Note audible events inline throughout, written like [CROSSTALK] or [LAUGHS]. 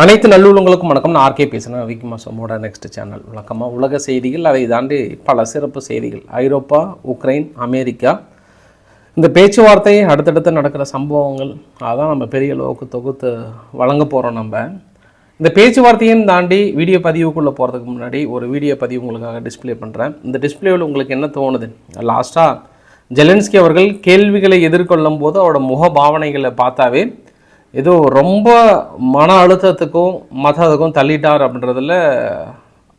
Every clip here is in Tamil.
அனைத்து நல்லுள்ளங்களுக்கும் வணக்கம். நான் ஆர்கே பேசுகிறேன் விக்கி சோமோட நெக்ஸ்ட் சேனல் வழக்கமாக உலக செய்திகள் அதை தாண்டி பல சிறப்பு செய்திகள். ஐரோப்பா உக்ரைன் அமெரிக்கா. இந்த பேச்சுவார்த்தை அடுத்தடுத்து நடக்கிற சம்பவங்கள் அதான் நம்ம பெரிய அளவுக்கு தொகுத்து வழங்க போகிறோம் நம்ம. இந்த பேச்சுவார்த்தையும் தாண்டி வீடியோ பதிவுக்குள்ளே போகிறதுக்கு முன்னாடி ஒரு வீடியோ பதிவு உங்களுக்காக டிஸ்ப்ளே பண்ணுறேன் இந்த டிஸ்ப்ளேவில் உங்களுக்கு என்ன தோணுது? லாஸ்ட்டாக ஜெலன்ஸ்கி அவர்கள் கேள்விகளை எதிர்கொள்ளும் போது அவரோட முக பாவனைகளை பார்த்தாவே ஏதோ ரொம்ப மன அழுத்தத்துக்கும் மதத்துக்கும் தள்ளிட்டார் அப்படின்றதுல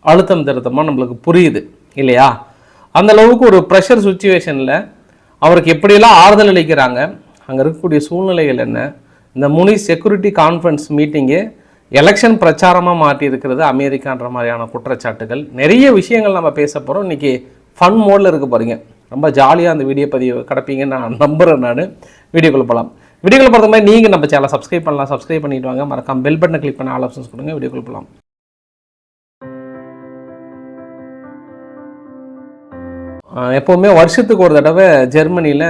அழுத்தம் திருத்தமாக நம்மளுக்கு புரியுது இல்லையா? அந்த அளவுக்கு ஒரு ப்ரெஷர் சுச்சுவேஷனில் அவருக்கு எப்படியெல்லாம் ஆறுதல் அளிக்கிறாங்க அங்கே இருக்கக்கூடிய சூழ்நிலைகள் என்ன? இந்த Munich security conference meeting election பிரச்சாரமாக மாற்றி இருக்கிறது அமெரிக்கான்ற மாதிரியான குற்றச்சாட்டுகள். நிறைய விஷயங்கள் நம்ம பேச போகிறோம் இன்றைக்கி ஃபன் மோடில் இருக்க போகிறீங்க ரொம்ப ஜாலியாக அந்த வீடியோ பதிவு கிடப்பீங்கன்னு நான் நம்புகிறேன் நான். வீடியோக்குள்ளே போகலாம் வீடியோக்குள்ள போகிறது மாதிரி நீங்கள் நம்ம சேனலை சப்ஸ்கிரைப் பண்ணலாம். சப்ஸ்கிரைப் பண்ணிட்டு வாங்க. மறக்காம பெல் பட்டனை கிளிக் பண்ண ஆல் ஆப்ஷன்ஸ் கொடுங்க. வீடியோக்குள்ள போகலாம் எப்போவுமே வருஷத்துக்கு ஒரு தடவை ஜெர்மனியில்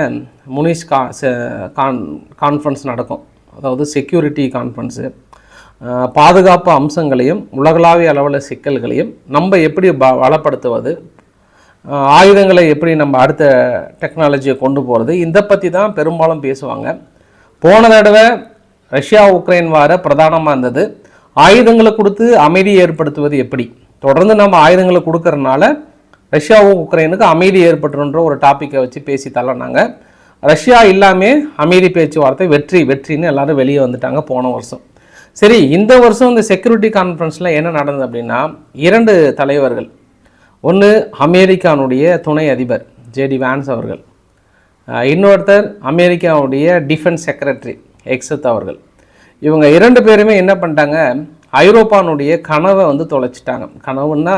முனிஷ் கா செ- கான் கான்ஃபரன்ஸ் நடக்கும். அதாவது செக்யூரிட்டி கான்ஃபரன்ஸு பாதுகாப்பு அம்சங்களையும் உலகளாவிய அளவில் சிக்கல்களையும் நம்ம எப்படி ப வளப்படுத்துவது ஆயுதங்களை எப்படி நம்ம அடுத்த டெக்னாலஜியை கொண்டு போகிறது இதை பற்றி தான் பெரும்பாலும் பேசுவாங்க. போன தடவை ரஷ்யா உக்ரைன் வார பிரதானமாக இருந்தது. ஆயுதங்களை கொடுத்து அமைதி ஏற்படுத்துவது எப்படி? தொடர்ந்து நம்ம ஆயுதங்களை கொடுக்கறனால ரஷ்யாவும் உக்ரைனுக்கு அமைதி ஏற்பட்டுன்ற ஒரு டாப்பிக்கை வச்சு பேசி தள்ளனாங்க. ரஷ்யா இல்லாமல் அமைதி பேச்சுவார்த்தை வெற்றி வெற்றின்னு எல்லாரும் வெளியே வந்துட்டாங்க போன வருஷம். சரி இந்த வருஷம் இந்த செக்யூரிட்டி கான்ஃபரன்ஸில் என்ன நடந்தது அப்படின்னா இரண்டு தலைவர்கள். ஒன்று அமெரிக்கானுடைய துணை அதிபர் ஜேடி வான்ஸ் அவர்கள். இன்னொருத்தர் அமெரிக்காவுடைய டிஃபென்ஸ் செக்ரட்டரி எக்ஸத் அவர்கள். இவங்க இரண்டு பேருமே என்ன பண்ணிட்டாங்க ஐரோப்பானுடைய கனவை வந்து தொலைச்சிட்டாங்க. கனவுன்னா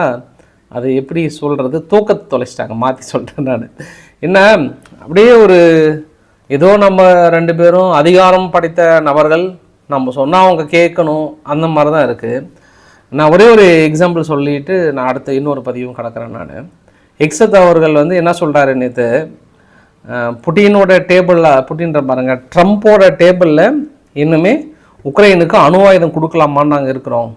அது எப்படி சொல்கிறது தூக்கத்தை தொலைச்சிட்டாங்க மாற்றி சொல்கிறேன் நான். என்ன அப்படியே ஒரு ஏதோ நம்ம ரெண்டு பேரும் அதிகாரம் படைத்த நபர்கள் நம்ம சொன்னால் அவங்க கேட்கணும் அந்த மாதிரி தான் இருக்குது நான் ஒரே ஒரு எக்ஸாம்பிள் சொல்லிட்டு நான் அடுத்த இன்னொரு பதிவும் கிடக்கிறேன் நான். எக்ஸத் அவர்கள் வந்து என்ன சொல்கிறாரு நேற்று புட்டினோட டேபிளில் புட்டின்ற பாருங்க ட்ரம்ப்போட டேபிளில் இன்னுமே உக்ரைனுக்கு அணு ஆயுதம் கொடுக்கலாமான்னு நாங்கள் இருக்கிறோம்.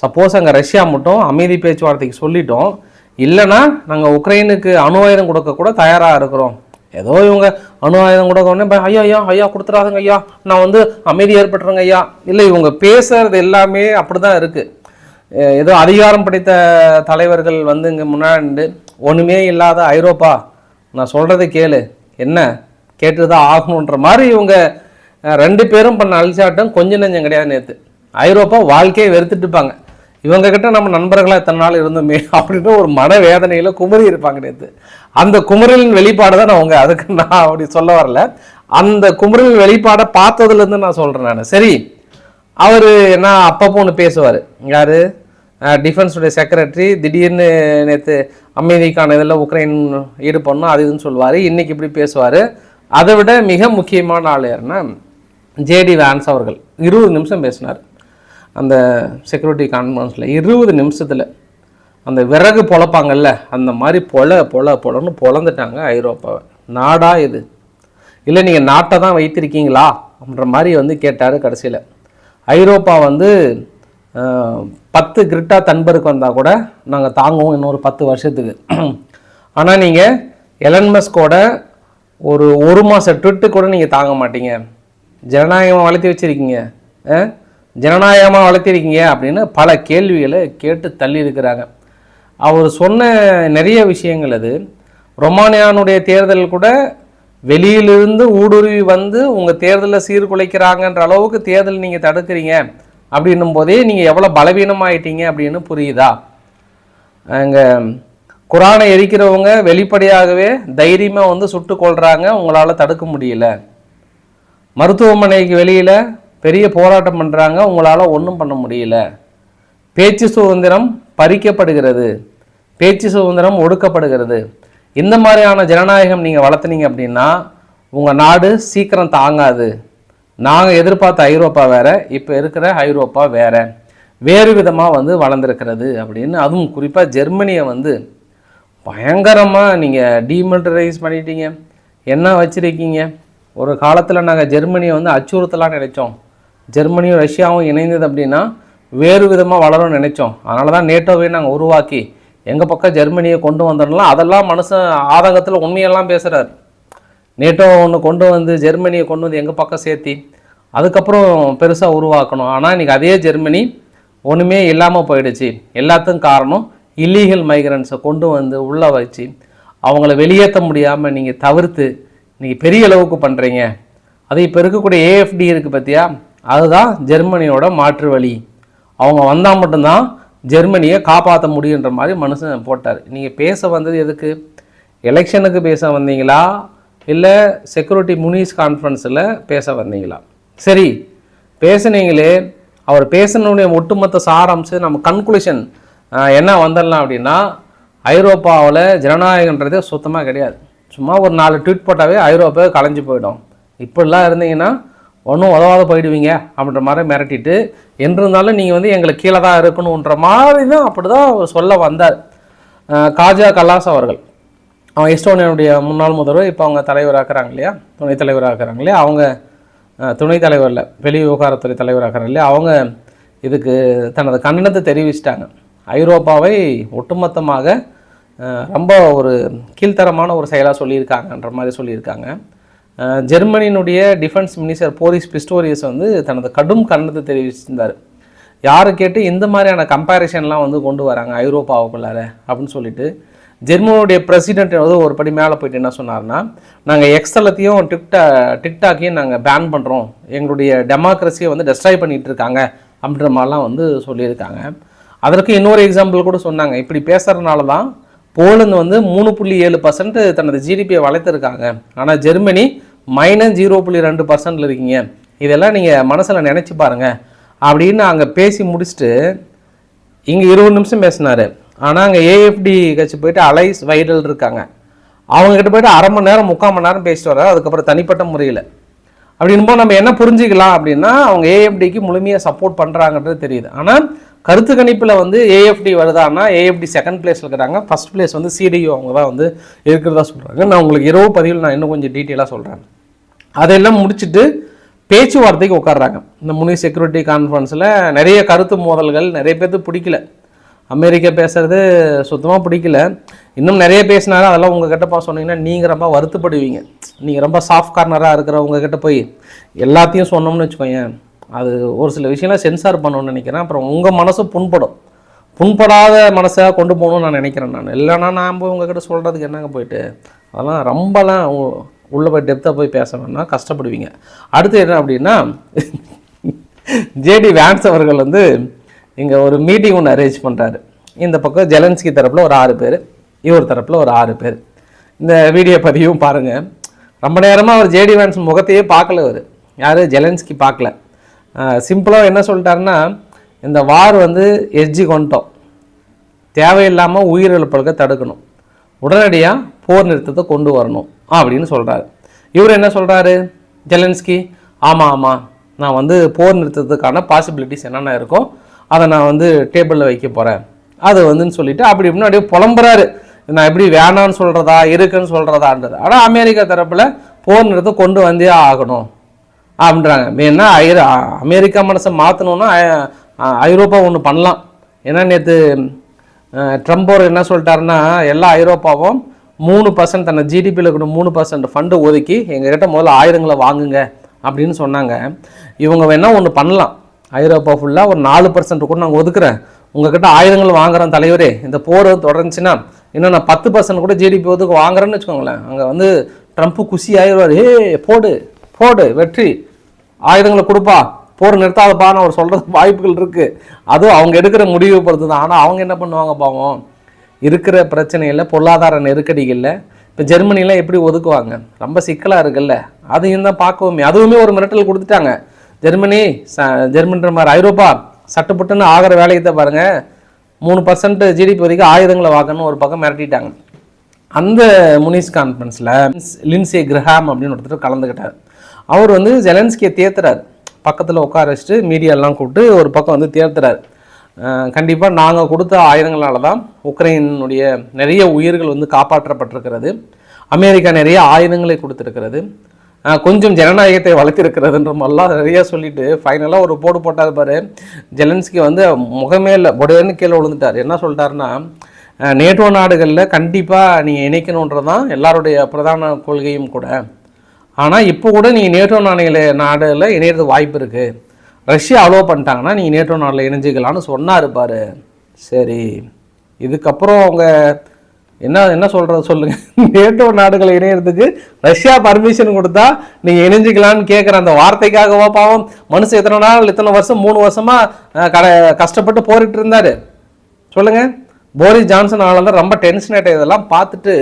சப்போஸ் அங்கே ரஷ்யா மட்டும் அமைதி பேச்சுவார்த்தைக்கு சொல்லிட்டோம். இல்லைன்னா நாங்கள் உக்ரைனுக்கு அணு ஆயுதம் கொடுக்க கூட தயாராக இருக்கிறோம். ஏதோ இவங்க அணு ஆயுதம் கொடுக்க உடனே ஐயா ஐயா ஐயா கொடுத்துறாதுங்க ஐயா. நான் வந்து அமைதி ஏற்பட்டுருங்க ஐயா. இல்லை இவங்க பேசுறது எல்லாமே அப்படி தான் இருக்குது ஏதோ அதிகாரம் படைத்த தலைவர்கள் வந்து இங்கே முன்னாடி ஒன்றுமே இல்லாத ஐரோப்பா நான் சொல்கிறத கேளு. என்ன? கேட்டு தான் ஆகணுன்ற மாதிரி இவங்க ரெண்டு பேரும் பண்ண அழிச்சாட்டம் கொஞ்சம் நெஞ்சம் கிடையாது நேற்று ஐரோப்பா வாழ்க்கையை வெறுத்துட்டுப்பாங்க இவங்க கிட்ட நம்ம நண்பர்களாக இத்தனை நாள் இருந்தோமே அப்படின்னு ஒரு மன வேதனையில் குமரி இருப்பாங்க நேற்று அந்த குமரலின் வெளிப்பாடு தான் நான் அவங்க அதுக்கு நான் அப்படி சொல்ல வரல. அந்த குமரலின் வெளிப்பாடை பார்த்ததுலேருந்து நான் சொல்கிறேன் நான். சரி அவர் என்ன அப்பப்போ ஒன்று பேசுவார். யார்? டிஃபென்ஸுடைய செக்ரட்டரி திடீர்னு நேற்று அமைதிக்கான இதில் உக்ரைன் ஈடுபடணும் அது இதுன்னு சொல்லுவார். இன்றைக்கி இப்படி பேசுவார். அதை விட மிக முக்கியமான ஆள் யாருன்னா ஜேடி வேன்ஸ் அவர்கள். இருபது நிமிஷம் பேசினார். அந்த செக்யூரிட்டி கான்ஃபரன்ஸில் இருபது நிமிஷத்தில் அந்த விறகு பொழப்பாங்கல்ல அந்த மாதிரி பொல பொல பொலன்னு பொழந்துட்டாங்க ஐரோப்பாவை. நாடா இது. இல்லை நீங்கள் நாட்டை தான் வைத்திருக்கீங்களா? அப்படின்ற மாதிரி வந்து கேட்டார் கடைசியில். ஐரோப்பா வந்து பத்து கிரிட்டா தன்பருக்கு வந்தால் கூட நாங்கள் தாங்குவோம் இன்னொரு பத்து வருஷத்துக்கு. ஆனால் நீங்கள் எலன்மஸ்கோட ஒரு ஒரு மாத ட்விட்டு கூட நீங்கள் தாங்க மாட்டீங்க. ஜனநாயகமாக வளர்த்தி வச்சுருக்கீங்க. ஜனநாயகமாக வளர்த்திருக்கீங்க அப்படின்னு பல கேள்விகளை கேட்டு தள்ளி இருக்கிறாங்க. அவர் சொன்ன நிறைய விஷயங்கள் அது. ரொமானியானுடைய தேர்தல் கூட வெளியிலிருந்து ஊடுருவி வந்து உங்கள் தேர்தலில் சீர்குலைக்கிறாங்கன்ற அளவுக்கு தேர்தல் நீங்கள் தடுக்கிறீங்க. அப்படின்னும் போதே நீங்கள் எவ்வளோ பலவீனமாயிட்டீங்க அப்படின்னு புரியுதா? அங்கே குரானை எரிக்கிறவங்க வெளிப்படையாகவே தைரியமாக வந்து சுட்டு கொள்கிறாங்க உங்களால் தடுக்க முடியல. மருத்துவமனைக்கு வெளியில் பெரிய போராட்டம் பண்ணுறாங்க உங்களால் ஒன்றும் பண்ண முடியல. பேச்சு சுதந்திரம் பறிக்கப்படுகிறது. பேச்சு சுதந்திரம் ஒடுக்கப்படுகிறது. இந்த மாதிரியான ஜனநாயகம் நீங்கள் வளர்த்துனீங்க அப்படின்னா உங்கள் நாடு சீக்கிரம் தாங்காது. நாங்கள் எதிர்பார்த்த ஐரோப்பா வேற இப்போ இருக்கிற ஐரோப்பா வேறு. வேறு விதமாக வந்து வளர்ந்துருக்கிறது அப்படின்னு அதுவும் குறிப்பாக ஜெர்மனியை வந்து பயங்கரமாக நீங்கள் டீமிலிட்டரைஸ் பண்ணிட்டீங்க. என்ன வச்சுருக்கீங்க? ஒரு காலத்தில் நாங்கள் ஜெர்மனியை வந்து அச்சுறுத்தலாம் நினைச்சோம். ஜெர்மனியும் ரஷ்யாவும் இணைந்தது அப்படின்னா வேறு விதமாக வளரும்னு நினைச்சோம். அதனால தான் நேட்டோவே நாங்கள் உருவாக்கி எங்கள் பக்கம் ஜெர்மனியை கொண்டு வந்தோம்னா அதெல்லாம் மனுஷன் ஆதங்கத்தில் உண்மையெல்லாம் பேசுகிறார் நேட்டோ ஒன்று கொண்டு வந்து ஜெர்மனியை கொண்டு வந்து எங்கள் பக்கம் சேர்த்தி அதுக்கப்புறம் பெருசாக உருவாக்கணும். ஆனால் இன்றைக்கி அதே ஜெர்மனி ஒன்றுமே இல்லாமல் போயிடுச்சு. எல்லாத்துக்கும் காரணம் இல்லீகல் மைக்ரன்ஸை கொண்டு வந்து உள்ளே வச்சு அவங்கள வெளியேற்ற முடியாமல் நீங்கள் தவிர்த்து நீங்கள் பெரிய அளவுக்கு பண்ணுறீங்க அது இப்போ இருக்கக்கூடிய ஏஎஃப்டி இருக்குது பார்த்தியா அதுதான் ஜெர்மனியோட மாற்று வழி. அவங்க வந்தால் மட்டும்தான் ஜெர்மனியை காப்பாற்ற முடியுன்ற மாதிரி மனுஷன் போட்டார். நீங்கள் பேச வந்தது எதுக்கு? எலெக்ஷனுக்கு பேச வந்தீங்களா? இல்லை செக்யூரிட்டி முனிஸ் கான்ஃபரன்ஸில் பேச வந்தீங்களா? சரி பேசுனீங்களே. அவர் பேசினுடைய ஒட்டுமொத்த சாரம்சம் நம்ம கன்க்ளூஷன் என்ன வந்துடலாம் அப்படின்னா ஐரோப்பாவில் ஜனநாயகன்றதே சுத்தமாக கிடையாது. சும்மா ஒரு நாலு ட்வீட் போட்டாவே ஐரோப்பாவே கலைஞ்சு போயிடும். இப்படிலாம் இருந்தீங்கன்னா ஒன்றும் உதவாத போயிடுவீங்க அப்படின்ற மாதிரி மிரட்டிட்டு என்று இருந்தாலும் நீங்கள் வந்து எங்களுக்கு கீழே தான் இருக்கணுன்ற மாதிரி தான் அப்படி தான் அவர் சொல்ல வந்தார். காஜா கலாஸ் அவர்கள். அவன் எஸ்டோனியனுடைய முன்னாள் முதல்வர் இப்போ அவங்க தலைவராக்குறாங்க இல்லையா? துணைத் தலைவராக்குறாங்க இல்லையா? அவங்க துணைத் தலைவரில் வெளி விவகாரத்துறை தலைவராக்குறாங்க இல்லையா? அவங்க இதுக்கு தனது கண்டனத்தை தெரிவிச்சிட்டாங்க. ஐரோப்பாவை ஒட்டுமொத்தமாக ரொம்ப ஒரு கீழ்த்தரமான ஒரு செயலாக சொல்லியிருக்காங்கன்ற மாதிரி சொல்லியிருக்காங்க. ஜெர்மனியினுடைய டிஃபென்ஸ் மினிஸ்டர் போரிஸ் பிஸ்டோரியஸ் வந்து தனது கடும் கண்டனத்தை தெரிவிச்சிருந்தார். யாரை கேட்டு இந்த மாதிரியான கம்பேரிஷன்லாம் வந்து கொண்டு வராங்க ஐரோப்பாவுக்குள்ளார அப்படின்னு சொல்லிட்டு ஜெர்மனியுடைய பிரசிடென்ட் வந்து ஒரு படி மேலே போயிட்டு என்ன சொன்னார்னா நாங்கள் எக்ஸலத்தையும் டிக்டா டிக்டாக்கையும் நாங்கள் பேன் பண்ணுறோம் எங்களுடைய டெமோக்ரஸியை வந்து டெஸ்ட்ராய் பண்ணிகிட்டு இருக்காங்க அப்படின்ற மாதிரிலாம் வந்து சொல்லியிருக்காங்க. அதற்கு இன்னொரு எக்ஸாம்பிள் கூட சொன்னாங்க. இப்படி பேசுகிறதுனால தான் போலந்து வந்து மூணு புள்ளி ஏழு பர்சன்ட் தனது ஜிடிபியை வளர்த்துருக்காங்க. ஆனால் ஜெர்மனி மைனஸ் ஜீரோ புள்ளி ரெண்டு பர்சன்டில் இருக்கீங்க. இதெல்லாம் நீங்கள் மனசில் நினச்சி பாருங்கள் அப்படின்னு அங்கே பேசி முடிச்சுட்டு இங்கே இருபது நிமிஷம் பேசினார். ஆனால் அங்கே ஏஎஃப்டி கட்சி போயிட்டு அலைஸ் வைரல் இருக்காங்க. அவங்க கிட்ட போயிட்டு அரை மணி நேரம் முக்கால் மணி நேரம் பேசிட்டு வர்றாரு. அதுக்கப்புறம் தனிப்பட்ட முறையில். அப்படின்போது நம்ம என்ன புரிஞ்சுக்கலாம் அப்படின்னா அவங்க ஏஎஃப்டிக்கு முழுமையாக சப்போர்ட் பண்ணுறாங்கன்றது தெரியுது. ஆனால் கருத்து கணிப்பில் வந்து ஏஎஃப்டி வருதான்னா ஏஎஃப்டி செகண்ட் பிளேஸில் இருக்கிறாங்க. ஃபர்ஸ்ட் பிளேஸ் வந்து சிடிஓ அவங்க தான் வந்து இருக்கிறதா சொல்கிறாங்க நான் உங்களுக்கு இரவு பதிவில் நான் இன்னும் கொஞ்சம் டீட்டெயிலாக சொல்கிறேன் அதெல்லாம் முடிச்சுட்டு பேச்சுவார்த்தைக்கு உட்காடுறாங்க இந்த முனி செக்யூரிட்டி கான்ஃபரன்ஸில் நிறைய கருத்து மோதல்கள் நிறைய பேர்த்து பிடிக்கல. அமெரிக்கா பேசுறது சுத்தமாக பிடிக்கல. இன்னும் நிறைய பேசினாலும் அதெல்லாம் உங்ககிட்ட பா சொன்னீங்கன்னா நீங்கள் ரொம்ப வருத்தப்படுவீங்க. நீங்கள் ரொம்ப சாஃப்ட் கார்னராக இருக்கிறவங்க கிட்ட போய் எல்லாத்தையும் சொன்னோம்னு வச்சுக்கோங்க அது ஒரு சில விஷயம்லாம் சென்சார் பண்ணணும்னு நினைக்கிறேன். அப்புறம் உங்கள் மனசு புண்படும். புண்படாத மனசாக கொண்டு போகணும்னு நான் நினைக்கிறேன் நான். இல்லைன்னா நான் போய் உங்ககிட்ட சொல்கிறதுக்கு என்னங்க போயிட்டு? அதெல்லாம் ரொம்பலாம் உள்ளே உள்ள போய் டெப்த்தாக போய் பேச வேணாம் கஷ்டப்படுவீங்க. அடுத்து என்ன அப்படின்னா [LAUGHS] ஜேடி வேன்ஸ் அவர்கள் வந்து இங்கே ஒரு மீட்டிங் ஒன்று அரேஞ்ச் பண்ணுறாரு இந்த பக்கம் ஜெலன்ஸ்கி தரப்பில் ஒரு ஆறு பேர் இவர் தரப்பில் ஒரு ஆறு பேர். இந்த வீடியோ பதிவும் பாருங்கள் ரொம்ப நேரமாக அவர் ஜேடி வேன்ஸ் முகத்தையே பார்க்கல அவர் யார்? ஜெலன்ஸ்கி பார்க்கல. சிம்பிளாக என்ன சொல்லிட்டாருன்னா இந்த வார் வந்து எட்ஜி கொண்டோம் தேவையில்லாமல் உயிரிழப்புகளுக்கு தடுக்கணும். உடனடியாக போர் நிறுத்தத்தை கொண்டு வரணும் அப்படின்னு சொல்கிறாரு இவர் என்ன சொல்கிறாரு ஜெலன்ஸ்கி ஆமாம் ஆமாம் நான் வந்து போர் நிறுத்தத்துக்கான பாசிபிலிட்டிஸ் என்னென்ன இருக்கோ அதை நான் வந்து டேபிளில் வைக்க போகிறேன் அது வந்துன்னு சொல்லிட்டு அப்படி இப்படின்னு அப்படியே புலம்புறாரு. நான் எப்படி வேணான்னு சொல்கிறதா இருக்குன்னு சொல்கிறதான்றது ஆனால் அமெரிக்கா தரப்பில் போர் நிறுத்த கொண்டு வந்தே ஆகணும். அப்படின்றாங்க. வேணா ஐரோ அமெரிக்கா மனசை மாற்றணுன்னா ஐரோப்பா ஒன்று பண்ணலாம். ஏன்னா நேற்று ட்ரம்ப் அவர் என்ன சொல்லிட்டாருன்னா எல்லா ஐரோப்பாவும் மூணு பர்சன்ட் தன்னை ஜிடிபியில் இருக்கணும் மூணு பர்சன்ட் ஃபண்டு ஒதுக்கி எங்ககிட்ட முதல்ல ஆயுதங்களை வாங்குங்க அப்படின்னு சொன்னாங்க. இவங்க வேணால் ஒன்று பண்ணலாம். ஐரோப்பா ஃபுல்லாக ஒரு நாலு பர்சன்ட் கூட நாங்கள் ஒதுக்குறேன். உங்ககிட்ட ஆயுதங்கள் வாங்குறோம் தலைவரே இந்த போர் தொடர்ந்துச்சுன்னா இன்னும் நான் பத்து பர்சன்ட் கூட ஜிடிபி ஒதுக்கு வாங்குறேன்னு வச்சுக்கோங்களேன். அங்கே வந்து ட்ரம்ப்பு குஷி ஆயிடுவார். ஏ போடு போடு வெற்றி. ஆயுதங்களை கொடுப்பா. போர் நிறுத்தாதப்பான்னு அவர் சொல்கிறது [LAUGHS] வாய்ப்புகள் இருக்குது அதுவும் அவங்க எடுக்கிற முடிவை பொறுத்து தான் ஆனால் அவங்க என்ன பண்ணுவாங்க பாவம்? இருக்கிற பிரச்சனையில் பொருளாதார நெருக்கடிகளில் இப்போ ஜெர்மனிலாம் எப்படி ஒதுக்குவாங்க? ரொம்ப சிக்கலாக இருக்குல்ல. அதையும் தான் பார்க்கவுமே. அதுவுமே ஒரு மிரட்டல் கொடுத்துட்டாங்க. ஜெர்மனி ச ஜெர்மன்ற மாதிரி ஐரோப்பா சட்டுப்பட்டுன்னு ஆகிற வேலையை பாருங்கள் மூணு பர்சன்ட் ஜிடிபி வரைக்கும் ஆயுதங்களை வாக்கணும்னு ஒரு பக்கம் மிரட்டிட்டாங்க. அந்த முனிஸ் கான்ஃபரன்ஸில் லின்சே கிரஹாம் அப்படின்னு ஒருத்தர் கலந்துக்கிட்டார். அவர் வந்து ஜெலன்ஸ்கியை தேத்துறாரு. பக்கத்தில் உட்கார வச்சுட்டு மீடியாலாம் கூப்பிட்டு ஒரு பக்கம் வந்து தேர்த்துறாரு கண்டிப்பாக நாங்கள் கொடுத்த ஆயுதங்களால தான் உக்ரைனுடைய நிறைய உயிர்கள் வந்து காப்பாற்றப்பட்டிருக்கிறது. அமெரிக்கா நிறைய ஆயுதங்களை கொடுத்துருக்கிறது. கொஞ்சம் ஜனநாயகத்தை வளர்த்திருக்கிறதுன்ற மாதிரிலாம் நிறையா சொல்லிட்டு ஃபைனலாக ஒரு போடு போட்டார் பாரு. ஜெலன்ஸ்கி வந்து முகமே இல்லை புடன்னு கீழே விழுந்துட்டார். என்ன சொல்லிட்டாருன்னா நேட்டோ நாடுகளில் கண்டிப்பாக நீங்கள் இணைக்கணுன்றது தான் எல்லாருடைய பிரதான கொள்கையும் கூட. ஆனால் இப்போ கூட நீங்கள் நேட்டோ நாடுகளை நாடுகளில் இணையிறது வாய்ப்பு இருக்குது ரஷ்யா அலோவ் பண்ணிட்டாங்கன்னா நீங்கள் நேட்டோ நாட்டில் இணைஞ்சிக்கலான்னு சொன்னார் பாரு. சரி இதுக்கப்புறம் அவங்க என்ன என்ன சொல்கிறது சொல்லுங்கள் [LAUGHS] நேட்டோ நாடுகளை இணையறதுக்கு ரஷ்யா பர்மிஷன் கொடுத்தா நீங்கள் இணைஞ்சிக்கலான்னு கேட்குற அந்த வார்த்தைக்காகவோ பாவம். மனுஷன் எத்தனை நாள் இத்தனை வருஷம் மூணு வருஷமாக கட கஷ்டப்பட்டு போரிட்டு இருந்தார். சொல்லுங்கள் போரிஸ் ஜான்சன் ஆளால் ரொம்ப டென்ஷன் ஆகிட்ட இதெல்லாம் பார்த்துட்டு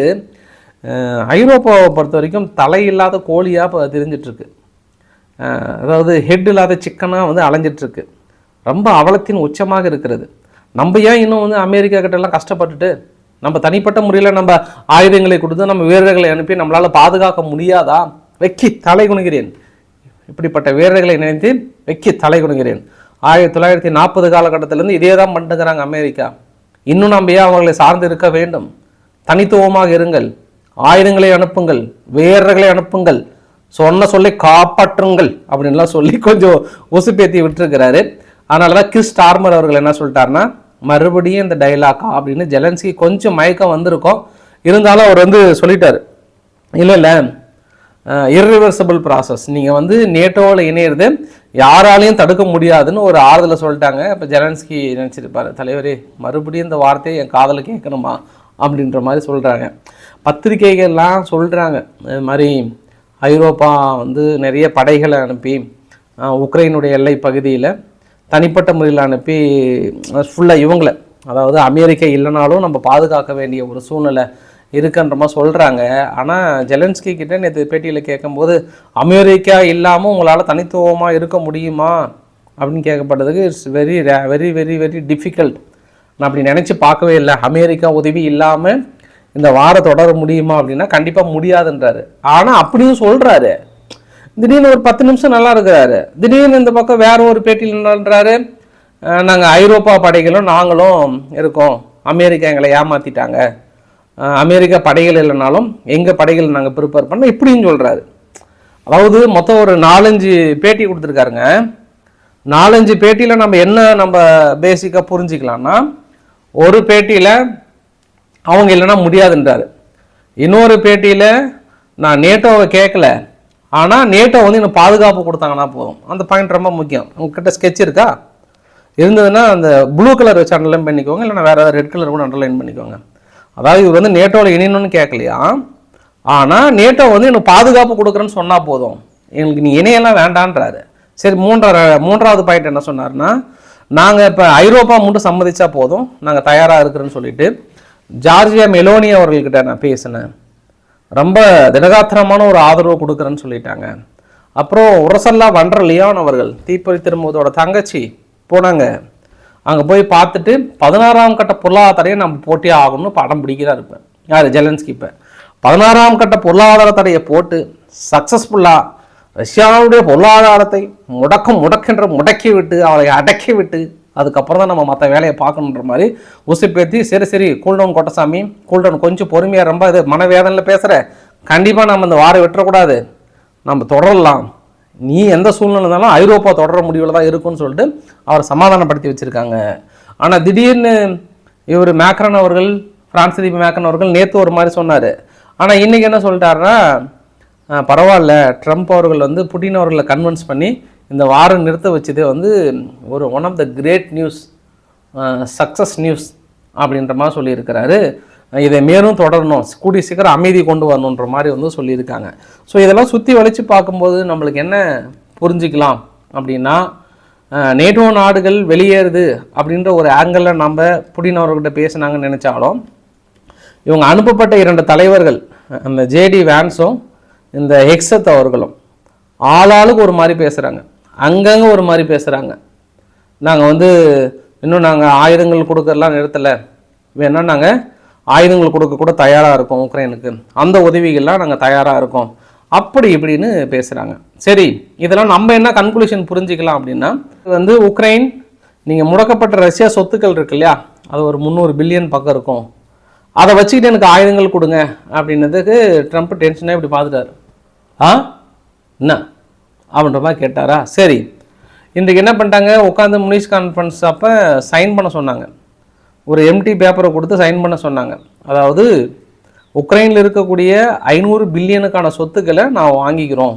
ஐரோப்பாவை பொறுத்த வரைக்கும் தலையில்லாத கோழியாக இப்போ தெரிஞ்சிட்ருக்கு. அதாவது ஹெட் இல்லாத சிக்கனாக வந்து அலைஞ்சிட்ருக்கு. ரொம்ப அவலத்தின் உச்சமாக இருக்கிறது. நம்ம ஏன் இன்னும் வந்து அமெரிக்கா கிட்டலாம் கஷ்டப்பட்டுட்டு நம்ம தனிப்பட்ட முறையில் நம்ம ஆயுதங்களை கொடுத்து நம்ம வீரர்களை அனுப்பி நம்மளால் பாதுகாக்க முடியாதா? வெக்கி தலை குணுகிறேன் இப்படிப்பட்ட வீரர்களை நினைத்து வெக்கி தலை குணுகிறேன் ஆயிரத்தி தொள்ளாயிரத்தி நாற்பது காலகட்டத்திலேருந்து இதே தான் பண்ணிட்டுக்கிறாங்க அமெரிக்கா. இன்னும் நம்ம ஏன் அவர்களை சார்ந்து இருக்க வேண்டும்? தனித்துவமாக இருங்கள். ஆயுதங்களை அனுப்புங்கள். வீரர்களை அனுப்புங்கள். சொன்ன சொல்லி காப்பாற்றுங்கள் அப்படின்லாம் சொல்லி கொஞ்சம் ஒசுப்பேத்தி விட்டுருக்கிறாரு. அதனால தான் கிறிஸ் ஸ்டார்மர் அவர்கள் என்ன சொல்லிட்டாருன்னா மறுபடியும் இந்த டைலாக்கா அப்படின்னு ஜெலன்ஸ்கி கொஞ்சம் மயக்கம் வந்திருக்கும். இருந்தாலும் அவர் வந்து சொல்லிட்டார். இல்லை இல்லை. இர்ரிவர்சபிள் ப்ராசஸ் நீங்கள் வந்து நேட்டோவில் இணையிறது யாராலையும் தடுக்க முடியாதுன்னு ஒரு ஆறுதலை சொல்லிட்டாங்க. இப்போ ஜெலன்ஸ்கி நினச்சிருப்பார் தலைவரே மறுபடியும் இந்த வார்த்தையை என் காதில் கேட்கணுமா? அப்படின்ற மாதிரி சொல்கிறாங்க பத்திரிகைகள்லாம் சொல்கிறாங்க இது மாதிரி ஐரோப்பா வந்து நிறைய படைகளை அனுப்பி உக்ரைனுடைய எல்லை பகுதியில் தனிப்பட்ட முறையில் அனுப்பி ஃபுல்லாக இவங்கள அதாவது அமெரிக்கா இல்லைனாலும் நம்ம பாதுகாக்க வேண்டிய ஒரு சூழ்நிலை இருக்குன்ற மாதிரி சொல்கிறாங்க ஆனால் ஜெலன்ஸ்கி கிட்டே நேற்று பேட்டியில் கேட்கும்போது அமெரிக்கா இல்லாமல் உங்களால் தனித்துவமாக இருக்க முடியுமா? அப்படின்னு கேட்கப்பட்டதுக்கு it's very very very very difficult நான் அப்படி நினச்சி பார்க்கவே இல்லை. அமெரிக்கா உதவி இல்லாமல் இந்த வாரம் தொடர முடியுமா அப்படின்னா கண்டிப்பாக முடியாதுன்றாரு. ஆனால் அப்படியும் சொல்கிறாரு திடீர்னு ஒரு பத்து நிமிஷம் நல்லா இருக்கிறாரு. திடீர்னு இந்த பக்கம் வேற ஒரு பேட்டியில் என்னன்றாரு நாங்கள் ஐரோப்பா படைகளும் நாங்களும் இருக்கோம். அமெரிக்கா எங்களை ஏமாற்றிட்டாங்க அமெரிக்கா படைகள் இல்லைனாலும் எங்கள் படைகள் நாங்கள் ப்ரிப்பேர் பண்ண இப்படின்னு சொல்கிறாரு அதாவது மொத்தம் ஒரு நாலஞ்சு பேட்டி கொடுத்துருக்காருங்க. நாலஞ்சு பேட்டியில் நம்ம என்ன நம்ம பேசிக்காக புரிஞ்சிக்கலாம்னா ஒரு பேட்டியில் அவங்க இல்லைன்னா முடியாதுன்றாரு. இன்னொரு பேட்டியில் நான் நேட்டோவை கேட்கல. ஆனால் நேட்டோ வந்து இன்னும் பாதுகாப்பு கொடுத்தாங்கன்னா போதும். அந்த பாயிண்ட் ரொம்ப முக்கியம். உங்ககிட்ட ஸ்கெட்ச் இருக்கா? இருந்ததுன்னா அந்த ப்ளூ கலர் வச்சு அண்டர்லைன் பண்ணிக்கோங்க. இல்லைன்னா வேறு ரெட் கலர் கூட அண்டர்லைன் பண்ணிக்கோங்க. அதாவது இவர் வந்து நேட்டோவில் இணையணும்னு கேட்கலையா? ஆனால் நேட்டோ வந்து எனக்கு பாதுகாப்பு கொடுக்குறேன்னு சொன்னால் போதும். எங்களுக்கு நீ இணையெல்லாம் வேண்டான்றாரு. சரி மூன்றா மூன்றாவது பாயிண்ட் என்ன சொன்னார்னா நாங்கள் இப்போ ஐரோப்பா மட்டும் சம்மதிச்சா போதும். நாங்கள் தயாராக இருக்கிறோன்னு சொல்லிட்டு ஜார்ஜியா மெலோனி அவர்கள்கிட்ட நான் பேசினேன். ரொம்ப திடகாத்திரமான ஒரு ஆதரவு கொடுக்குறேன்னு சொல்லிட்டாங்க. அப்புறம் உரசல்லா வண்டர் லியான் அவர்கள் தீப்பறி திரும்புவதோட தங்கச்சி போனாங்க. அங்கே போய் பார்த்துட்டு பதினாறாம் கட்ட பொருளாதார நம்ம போட்டியே ஆகணும்னு படம் பிடிக்கிறா இருப்பேன் யார்? ஜெலன்ஸ்கி இப்போ. பதினாறாம் கட்ட பொருளாதார தடையை போட்டு சக்ஸஸ்ஃபுல்லாக ரஷ்யாவுடைய பொருளாதாரத்தை முடக்கம் முடக்கின்ற முடக்கி விட்டு அவளை அடக்கி விட்டு அதுக்கப்புறம் தான் நம்ம மற்ற வேலையை பார்க்கணுன்ற மாதிரி உசுப்பேத்தி சரி சரி கூல்டவுன் கோட்டசாமி கூல்டவுன் கொஞ்சம் பொறுமையாக ரொம்ப இது மனவேதனையில் பேசுகிற கண்டிப்பாக நம்ம இந்த வாரம் விட்டுறக்கூடாது. நம்ம தொடரலாம். நீ எந்த சூழ்நிலை இருந்தாலும் ஐரோப்பா தொடர முடிவில் தான் இருக்கும்னு சொல்லிட்டு அவர் சமாதானப்படுத்தி வச்சுருக்காங்க. ஆனால் திடீர்னு இவர் மேக்ரன் அவர்கள் பிரான்ஸ் அதிபர் மேக்ரன் அவர்கள் நேற்று ஒரு மாதிரி சொன்னார். ஆனால் இன்றைக்கி என்ன சொல்லிட்டாருன்னா பரவாயில்ல. ட்ரம்ப் அவர்கள் வந்து புட்டின் அவர்களை கன்வின்ஸ் பண்ணி இந்த வாரம் நிறுத்த வச்சதே வந்து ஒரு one of the great news success news அப்படின்ற மாதிரி சொல்லியிருக்கிறாரு. இதை மேலும் தொடரணும். கூடிய சீக்கிரம் அமைதி கொண்டு வரணுன்ற மாதிரி வந்து சொல்லியிருக்காங்க. ஸோ இதெல்லாம் சுற்றி வளைச்சு பார்க்கும்போது நம்மளுக்கு என்ன புரிஞ்சுக்கலாம் அப்படின்னா நேட்டோ நாடுகள் வெளியேறுது அப்படின்ற ஒரு ஆங்கிளில் நம்ம புடின் அவர்கிட்ட பேசினாங்கன்னு நினச்சாலும் இவங்க அனுப்பப்பட்ட இரண்டு தலைவர்கள் அந்த ஜேடி வேன்ஸும் இந்த ஹெக்ஸத் அவர்களும் ஆளாளுக்கு ஒரு மாதிரி பேசுகிறாங்க அங்கங்கே ஒரு மாதிரி பேசுகிறாங்க நாங்கள் வந்து இன்னும் நாங்கள் ஆயுதங்கள் கொடுக்கறலாம் நிறுத்தலை. வேணா நாங்கள் ஆயுதங்கள் கொடுக்க கூட தயாராக இருக்கோம் உக்ரைனுக்கு. அந்த உதவிகள்லாம் நாங்கள் தயாராக இருக்கோம். அப்படி இப்படின்னு பேசுகிறாங்க சரி இதெல்லாம் நம்ம என்ன கன்க்ளூஷன் புரிஞ்சுக்கலாம் அப்படின்னா இது வந்து உக்ரைன் நீங்கள் முடக்கப்பட்ட ரஷ்யா சொத்துக்கள் இருக்கு இல்லையா? அது ஒரு முந்நூறு பில்லியன் பக்கம் இருக்கும். அதை வச்சுக்கிட்டு எனக்கு ஆயுதங்கள் கொடுங்க அப்படின்னதுக்கு ட்ரம்ப் டென்ஷனாக இப்படி பார்த்துட்டாரு ஆ? என்ன? அப்படின்ற மாதிரி கேட்டாரா? சரி. இன்றைக்கு என்ன பண்ணிட்டாங்க? உட்காந்து முனிஷ் கான்ஃபரன்ஸ் அப்போ சைன் பண்ண சொன்னாங்க. ஒரு எம்டி பேப்பரை கொடுத்து சைன் பண்ண சொன்னாங்க. அதாவது உக்ரைனில் இருக்கக்கூடிய ஐநூறு பில்லியனுக்கான சொத்துக்களை நான் வாங்கிக்கிறோம்.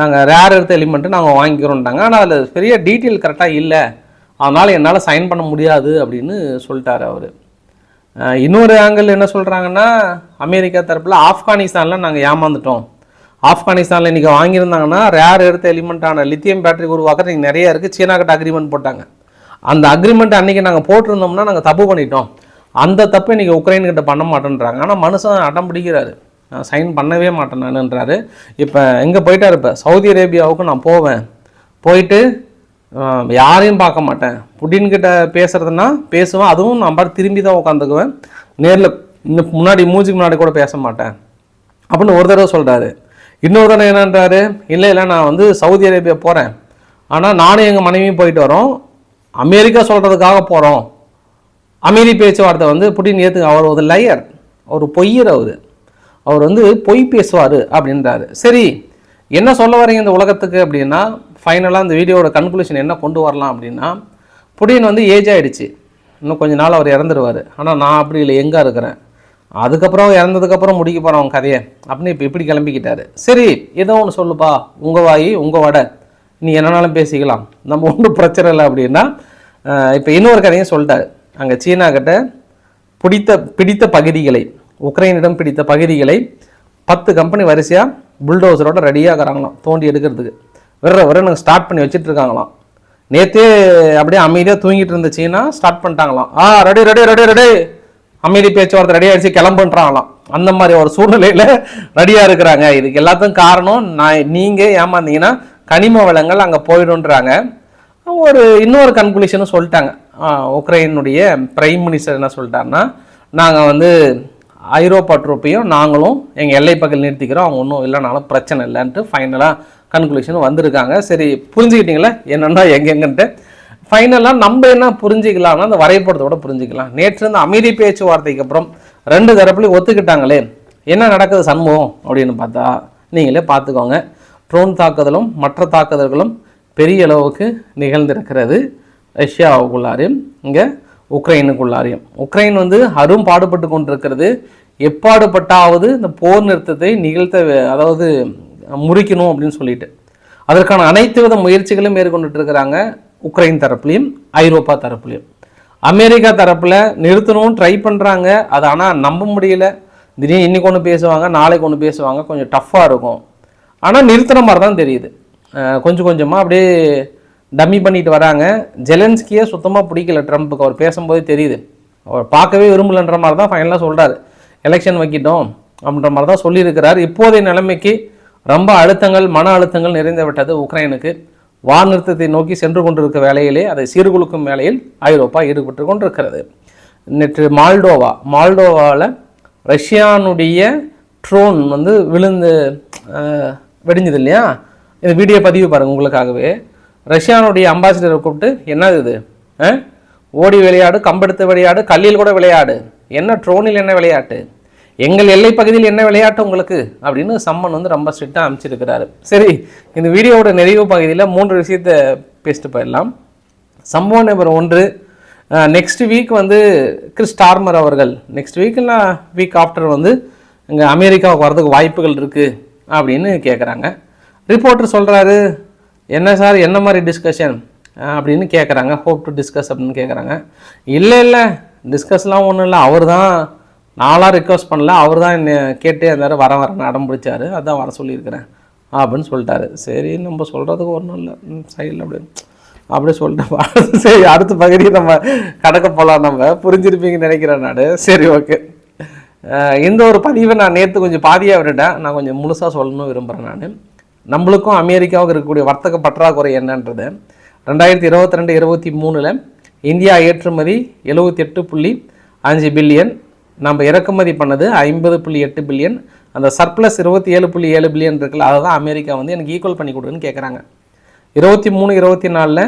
நாங்கள் ரேர் எடுத்த எலிமெண்ட்டு நாங்கள் வாங்கிக்கிறோம்ட்டாங்க ஆனால் அதில் பெரிய டீட்டெயில் கரெக்டாக இல்லை. அதனால் என்னால் சைன் பண்ண முடியாது அப்படின்னு சொல்லிட்டார் அவர். இன்னொரு ஆங்கிள் என்ன சொல்கிறாங்கன்னா அமெரிக்கா தரப்பில் ஆப்கானிஸ்தானில் நாங்கள் ஏமாந்துட்டோம். ஆப்கானிஸ்தானில் இன்றைக்கி வாங்கியிருந்தாங்கன்னா ரேர் எடுத்த எலிமெண்ட்டான லித்தியம் பேட்டரி உருவாக்குறது நிறைய இருக்குது சீனா கிட்ட அக்ரிமெண்ட் போட்டாங்க. அந்த அக்ரிமெண்ட் அன்றைக்கி நாங்கள் போட்டிருந்தோம்னா நாங்கள் தப்பு பண்ணிட்டோம். அந்த தப்பு இன்றைக்கி உக்ரைன் கிட்ட பண்ண மாட்டேன்றாங்க. ஆனால் மனுஷன் அடம் பிடிக்கிறாரு. நான் சைன் பண்ணவே மாட்டேன் நானுன்றாரு. இப்போ எங்கே போயிட்டா இருப்பேன் சவுதி அரேபியாவுக்கு நான் போவேன். போயிட்டு யாரையும் பார்க்க மாட்டேன். புட்டின்கிட்ட பேசுகிறதுனா பேசுவேன். அதுவும் நான் பாரு திரும்பி தான் உட்காந்துக்குவேன். நேரில் இந்த முன்னாடி மூஞ்சிக்கு முன்னாடி கூட பேச மாட்டேன். அப்படின்னு ஒரு தடவை சொல்கிறாரு இன்னொரு என்னன்றாரு இல்லை இல்லை நான் வந்து சவுதி அரேபியா போகிறேன் ஆனால் நானும் எங்கள் மனைவியும் போயிட்டு வரோம். அமெரிக்கா சொல்கிறதுக்காக போகிறோம் அமைதி பேச்சுவார்த்தை வந்து புட்டின் ஏற்றுங்க அவர் ஒரு லையர் அவர் பொய்யர் அவர். அவர் வந்து பொய் பேசுவார் அப்படின்றாரு. சரி என்ன சொல்ல வரீங்க இந்த உலகத்துக்கு அப்படின்னா ஃபைனலாக இந்த வீடியோவோட கன்க்ளூஷன் என்ன கொண்டு வரலாம் அப்படின்னா புடின் வந்து ஏஜ் ஆகிடுச்சு இன்னும் கொஞ்ச நாள் அவர் இறந்துருவார். ஆனால் நான் அப்படி இல்லை எங்கே இருக்கிறேன். அதுக்கப்புறம் இறந்ததுக்கப்புறம் முடிக்க போகிறோம் அவன் கதையை. அப்படின்னு இப்போ இப்படி கிளம்பிக்கிட்டாரு. சரி ஏதோ ஒன்று சொல்லுப்பா. உங்கள் வாய் உங்கள் வடை. நீ என்னனாலும் பேசிக்கலாம். நம்ம ஒன்றும் பிரச்சனை இல்லை அப்படின்னா இப்போ இன்னொரு கதையும் சொல்லிட்டாரு. அங்கே சீனா கிட்ட பிடித்த பிடித்த பகுதிகளை உக்ரைனிடம் பிடித்த பகுதிகளை பத்து கம்பெனி வரிசையாக புல்டோசரோட ரெடியாகிறாங்களாம் தோண்டி எடுக்கிறதுக்கு. விற நாங்கள் ஸ்டார்ட் பண்ணி வச்சுட்டு இருக்காங்களாம். நேற்றே அப்படியே அமைதியாக தூங்கிட்டு இருந்த சீனா ஸ்டார்ட் பண்ணிட்டாங்களாம். ஆ ரெடி ரெடி ரெடி ரெடி அமைதி பேச்சுவார்த்தை ரெடி ஆயிடுச்சு கிளம்புன்றாங்களாம். அந்த மாதிரி ஒரு சூழ்நிலையில் ரெடியாக இருக்கிறாங்க. இதுக்கு எல்லாத்துக்கும் காரணம் நான் நீங்கள் ஏமாந்தீங்கன்னா கனிம வளங்கள் அங்கே போயிடுன்றாங்க ஒரு இன்னொரு கன்குலேஷனும் சொல்லிட்டாங்க. உக்ரைனுடைய பிரைம் மினிஸ்டர் என்ன சொல்லிட்டாருன்னா நாங்கள் வந்து ஐரோப்பா ட்ரூப்பையும் நாங்களும் எங்கள் எல்லை பக்கத்தில் நிறுத்திக்கிறோம். அவங்க ஒன்றும் இல்லைனாலும் பிரச்சனை இல்லைன்ட்டு ஃபைனலாக கன்குலேஷன் வந்திருக்காங்க. சரி புரிஞ்சுக்கிட்டீங்களா? என்னென்னா எங்கெங்கன்ட்டு. ஃபைனலாக நம்ம என்ன புரிஞ்சுக்கலாம்னா அந்த வரைபடத்தோட புரிஞ்சுக்கலாம். நேற்று இந்த அமைதி பேச்சுவார்த்தைக்கு அப்புறம் ரெண்டு தரப்புலையும் ஒத்துக்கிட்டாங்களே என்ன நடக்குது சண்முகம் அப்படின்னு பார்த்தா நீங்களே பார்த்துக்கோங்க. ட்ரோன் தாக்குதலும் மற்ற தாக்குதல்களும் பெரிய அளவுக்கு நிகழ்ந்திருக்கிறது ரஷ்யாவுக்குள்ளாரையும் இங்கே உக்ரைனுக்குள்ளாரையும். உக்ரைன் வந்து அரும் பாடுபட்டு கொண்டிருக்கிறது. எப்பாடுபட்டாவது இந்த போர் நிறுத்தத்தை நிகழ்த்த அதாவது முறிக்கணும் அப்படின்னு சொல்லிட்டு. அதற்கான அனைத்து வித முயற்சிகளும் மேற்கொண்டுட்டு இருக்கிறாங்க. உக்ரைன் தரப்புலையும் ஐரோப்பா தரப்புலையும். அமெரிக்கா தரப்பில் நிறுத்தணும்னு ட்ரை பண்ணுறாங்க அது ஆனால் நம்ப முடியல. திடீர்னு இன்னைக்கு ஒன்று பேசுவாங்க நாளைக்கு ஒன்று பேசுவாங்க. கொஞ்சம் டஃப்பாக இருக்கும். ஆனால் நிறுத்துற மாதிரி தான் தெரியுது. கொஞ்சம் கொஞ்சமாக அப்படியே டம்மி பண்ணிட்டு வராங்க. ஜெலன்ஸ்கியே சுத்தமாக பிடிக்கல ட்ரம்ப்புக்கு. அவர் பேசும்போதே தெரியுது. அவர் பார்க்கவே விரும்பலன்ற மாதிரி தான் ஃபைனலாக சொல்கிறாரு எலெக்ஷன் வைக்கிட்டோம் அப்படின்ற மாதிரி தான் சொல்லியிருக்கிறார். இப்போதைய நிலைமைக்கு ரொம்ப அழுத்தங்கள் மன அழுத்தங்கள் நிறைந்து விட்டது உக்ரைனுக்கு. வார் நிறுத்தத்தை நோக்கி சென்று கொண்டிருக்க வேலையிலே அதை சீர்குலுக்கும் வேலையில் ஐரோப்பா ஈடுபட்டு கொண்டிருக்கிறது. நேற்று மால்டோவா மால்டோவாவில் ரஷ்யானுடைய ட்ரோன் வந்து விழுந்து வெடிஞ்சது இல்லையா? இந்த வீடியோ பதிவு பாருங்கள் உங்களுக்காகவே. ரஷ்யானுடைய அம்பாசிடரை கூப்பிட்டு என்னது இது? ஓடி விளையாடு கம்பெடுத்து விளையாடு கல்லில் கூட விளையாடு. என்ன ட்ரோனில் என்ன விளையாட்டு? எங்கள் எல்லை பகுதியில் என்ன விளையாட்டு உங்களுக்கு? அப்படின்னு சம்மன் வந்து ரொம்ப ஸ்ட்ரிக்டாக அமைச்சிருக்கிறாரு சரி இந்த வீடியோவோட நிறைவு பகுதியில் மூன்று விஷயத்தை பேசிட்டு போயிடலாம். சம்பவம் நம்பர் ஒன்று நெக்ஸ்ட் வீக் வந்து கிறிஸ் டார்மர் அவர்கள். நெக்ஸ்ட் வீக்னா வீக் ஆஃப்டர் வந்து இங்கே அமெரிக்காவுக்கு வரதுக்கு வாய்ப்புகள் இருக்குது அப்படின்னு கேட்குறாங்க ரிப்போர்ட்டர் சொல்கிறாரு என்ன சார் என்ன மாதிரி டிஸ்கஷன் அப்படின்னு கேட்குறாங்க ஹோப் டு டிஸ்கஸ் அப்படின்னு கேட்குறாங்க இல்லை இல்லை டிஸ்கஸ்லாம் ஒன்றும் இல்லை. அவர் தான் நாளாக ரிக்வஸ்ட் பண்ணல. அவர் தான் என்னை கேட்டே இருந்தார் வர வரேன்னு அடம் பிடிச்சாரு. அதான் வர சொல்லியிருக்கிறேன் அப்படின்னு சொல்லிட்டாரு. சரி நம்ம சொல்கிறதுக்கு ஒன்றும் இல்லை சைடில் அப்படி அப்படியே சொல்லிட்டு சரி அடுத்த பகுதியை நம்ம கடக்க போகலாம் நம்ம புரிஞ்சிருப்பீங்கன்னு நினைக்கிறேன் நான். சரி ஓகே இந்த ஒரு பதிவை நான் நேற்று கொஞ்சம் பாதியாக விட்டுட்டேன். நான் கொஞ்சம் முழுசாக சொல்லணும்னு விரும்புகிறேன் நான். நம்மளுக்கும் அமெரிக்காவுக்கு இருக்கக்கூடிய வர்த்தக பற்றாக்குறை என்னன்றது. ரெண்டாயிரத்தி இருபத்தி ரெண்டு இருபத்தி மூணில் இந்தியா ஏற்றுமதி எழுபத்தி எட்டு புள்ளி அஞ்சு பில்லியன் நம்ம இறக்குமதி பண்ணது ஐம்பது புள்ளி எட்டு பில்லியன். அந்த சர்ப்ளஸ் இருபத்தி ஏழு புள்ளி ஏழு பில்லியன் இருக்குல்ல அதை தான் அமெரிக்கா வந்து எனக்கு ஈக்குவல் பண்ணி கொடுங்கன்னு கேட்குறாங்க இருபத்தி மூணு இருபத்தி நாலில்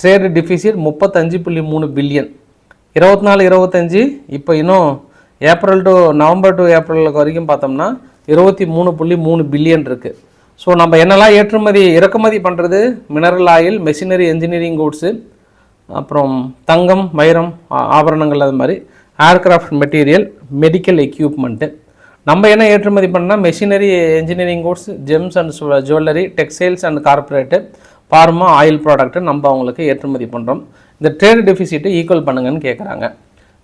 ட்ரேடு டிஃபிசிட் முப்பத்தஞ்சு புள்ளி மூணு பில்லியன். இருபத்தி நாலு இருபத்தஞ்சி இப்போ இன்னும் April to November to April வரைக்கும் பார்த்தோம்னா இருபத்தி மூணு புள்ளி மூணு பில்லியன் இருக்குது ஸோ நம்ம என்னெல்லாம் ஏற்றுமதி இறக்குமதி பண்ணுறது mineral oil machinery engineering goods அப்புறம் தங்கம் வைரம் ஆபரணங்கள் அது மாதிரி. ஏர்கிராஃப்ட் மெட்டீரியல் மெடிக்கல் எக்யூப்மெண்ட்டு நம்ம என்ன ஏற்றுமதி பண்ணால் machinery engineering goods gems and jewellery textiles and corporate pharma oil product நம்ம அவங்களுக்கு ஏற்றுமதி பண்ணுறோம் இந்த ட்ரேட் டெஃபிசிட்டை ஈக்குவல் பண்ணுங்கன்னு கேட்குறாங்க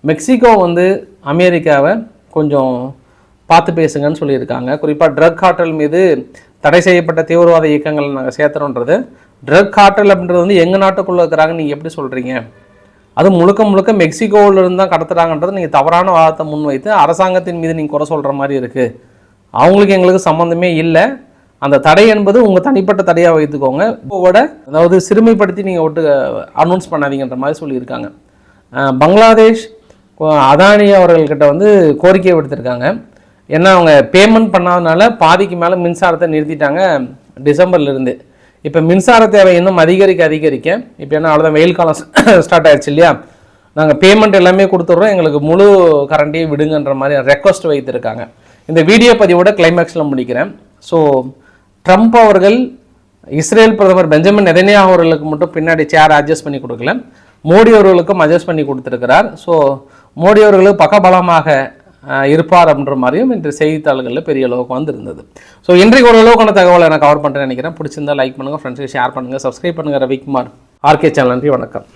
மெக்சிகோ வந்து அமெரிக்காவை கொஞ்சம் பார்த்து பேசுங்கன்னு சொல்லியிருக்காங்க. குறிப்பாக ட்ரக் கார்ட்டல் மீது தடை செய்யப்பட்ட தீவிரவாத இயக்கங்களை நாங்கள் சேர்த்துறோன்றது. ட்ரக் கார்ட்டல் அப்படின்றது வந்து எங்கள் நாட்டுக்குள்ளே இருக்கிறாங்க நீங்கள் எப்படி சொல்கிறீங்க அது முழுக்க முழுக்க மெக்சிகோவிலிருந்து தான் கடத்துறாங்கன்றது நீங்கள் தவறான வாதத்தை முன்வைத்து அரசாங்கத்தின் மீது நீங்கள் குறை சொல்கிற மாதிரி இருக்குது அவங்களுக்கு எங்களுக்கு சம்மந்தமே இல்லை. அந்த தடை என்பது உங்கள் தனிப்பட்ட தடையாக வைத்துக்கோங்க. இப்போவோட அதாவது சிறுமைப்படுத்தி நீங்கள் ஒட்டு அனௌன்ஸ் பண்ணாதீங்கன்ற மாதிரி சொல்லியிருக்காங்க. பங்களாதேஷ் அதானி அவர்கள்கிட்ட வந்து கோரிக்கை விடுத்திருக்காங்க. ஏன்னா அவங்க பேமெண்ட் பண்ணாதனால பாதிக்கு மேலே மின்சாரத்தை நிறுத்திட்டாங்க டிசம்பர்லேருந்து இருந்து. இப்போ மின்சார தேவை இன்னும் அதிகரிக்க அதிகரிக்க இப்போ என்ன அவ்வளோதான் வெயில் காலம் [COUGHS] ஸ்டார்ட் ஆயிடுச்சு இல்லையா? நாங்கள் பேமெண்ட் எல்லாமே கொடுத்துட்றோம். எங்களுக்கு முழு கரண்டையும் விடுங்கன்ற மாதிரி ரெக்வஸ்ட் வைத்திருக்காங்க. இந்த வீடியோ பதிவோட கிளைமேக்ஸில் முடிக்கிறேன். ஸோ ட்ரம்ப் அவர்கள் இஸ்ரேல் பிரதமர் பெஞ்சமின் நெதனியா அவர்களுக்கு மட்டும் பின்னாடி சேர் அட்ஜஸ்ட் பண்ணி கொடுக்கல. மோடி அவர்களுக்கும் அட்ஜஸ்ட் பண்ணி கொடுத்துருக்கிறார். ஸோ மோடி அவர்களுக்கு பக்கபலமாக இருப்பார் அப்படின்ற மாதிரியும் இன்று செய்தித்தாள்களில் பெரிய அளவுக்கு வந்திருந்தது. ஸோ இன்றைக்கு ஒரு அளவுக்கான தகவலை நான் கவர் பண்ணுறேன்னு நினைக்கிறேன். பிடிச்சிருந்தா லைக் பண்ணுங்கள் ஃப்ரெண்ட்ஸுக்கு ஷேர் பண்ணுங்கள் சப்ஸ்கிரைப் பண்ணுங்கள் ரவிக்குமார் ஆர்கே சேனல் நன்றி வணக்கம்.